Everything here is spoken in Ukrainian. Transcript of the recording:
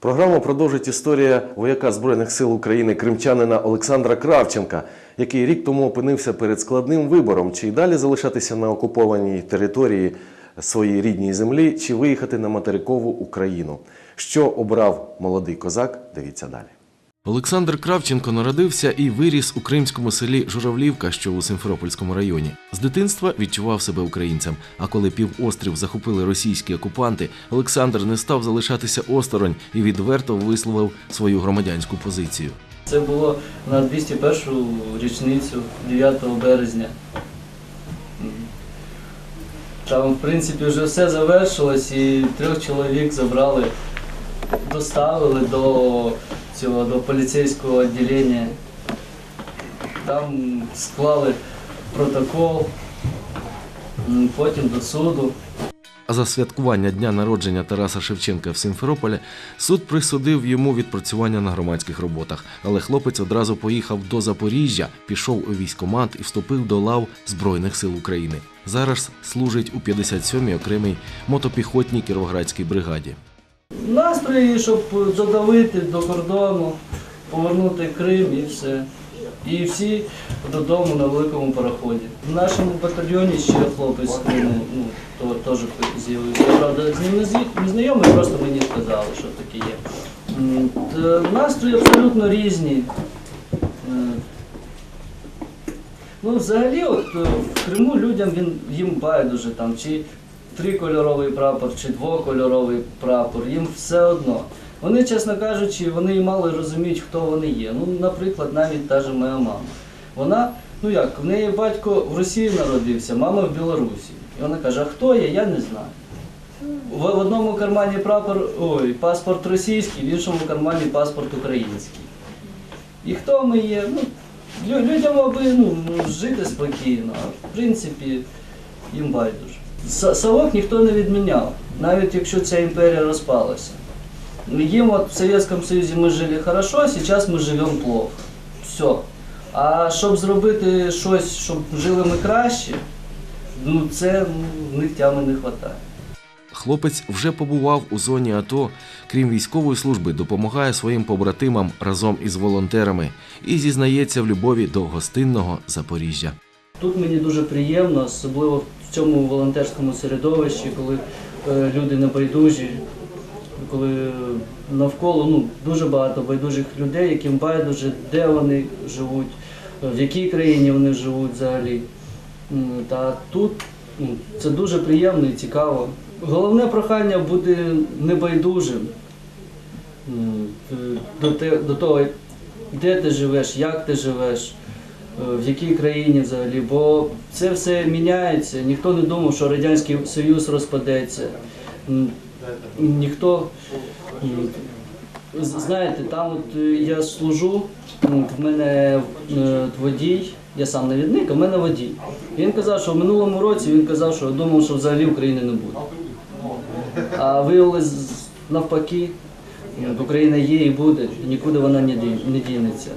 Програму продовжить історія вояка Збройних сил України кримчанина Олександра Кравченка, який рік тому опинився перед складним вибором, чи й далі залишатися на окупованій території своїй рідній землі, чи виїхати на материкову Україну. Що обрав молодий козак? Дивіться далі. Олександр Кравченко народився і виріс у кримському селі Журавлівка, що у Симферопольському районі. З дитинства відчував себе українцем. А коли півострів захопили російські окупанти, Олександр не став залишатися осторонь і відверто висловив свою громадянську позицію. Це було на 201 річницю 9 березня. Там, в принципі, вже все завершилось і трьох чоловік забрали, доставили до цього до поліцейського відділення. Там склали протокол, потім до суду. А за святкування дня народження Тараса Шевченка в Симферополі суд присудив йому відпрацювання на громадських роботах. Але хлопець одразу поїхав до Запоріжжя, пішов у військкомат і вступив до лав Збройних сил України. Зараз служить у 57-й окремій мотопіхотній кіровоградській бригаді. Настрої, щоб додавити до кордону, повернути Крим і все. І всі додому на великому пароході. В нашому батальйоні ще хлопець ну, теж з'явився. Правда, з ним не знайомий, просто мені сказали, що таке є. Настрої абсолютно різні. Е, Ну, взагалі, от е, в Криму людям він їм байдуже там, чи трикольоровий прапор, чи двокольоровий прапор, їм все одно. Вони, чесно кажучи, вони і мало розуміють, хто вони є. Ну, наприклад, навіть та же моя мама. Вона, ну як, в неї батько в Росії народився, мама в Білорусі. І вона каже, а хто я, я не знаю. В, одному кармані прапор, ой, паспорт російський, в іншому кармані паспорт український. І хто ми є? Ну, лю- людям аби ну, жити спокійно, а в принципі їм байдуже. Са- Совок ніхто не відміняв, навіть якщо ця імперія розпалася. Їм от в Совєтському Союзі ми жили хорошо, а зараз ми живемо плохо. Все. А щоб зробити щось, щоб жили ми краще, ну це ну, в них тями не вистачає. Хлопець вже побував у зоні АТО, крім військової служби, допомагає своїм побратимам разом із волонтерами і зізнається в любові до гостинного Запоріжжя. Тут мені дуже приємно, особливо в цьому волонтерському середовищі, коли е, люди небайдужі, коли навколо ну, дуже багато байдужих людей, яким байдуже, де вони живуть, е, в якій країні вони живуть взагалі. Та тут ну, це дуже приємно і цікаво. Головне прохання бути небайдужим до, того, де ти живеш, як ти живеш, в якій країні взагалі. Бо це все міняється. Ніхто не думав, що Радянський Союз розпадеться. Ніхто. Знаєте, там от е, я служу, в мене е, водій, я сам навідник, а в мене водій. Він казав, що в минулому році він казав, що думав, що взагалі України не буде. А виявилось навпаки, Україна є і буде, нікуди вона не дінеться.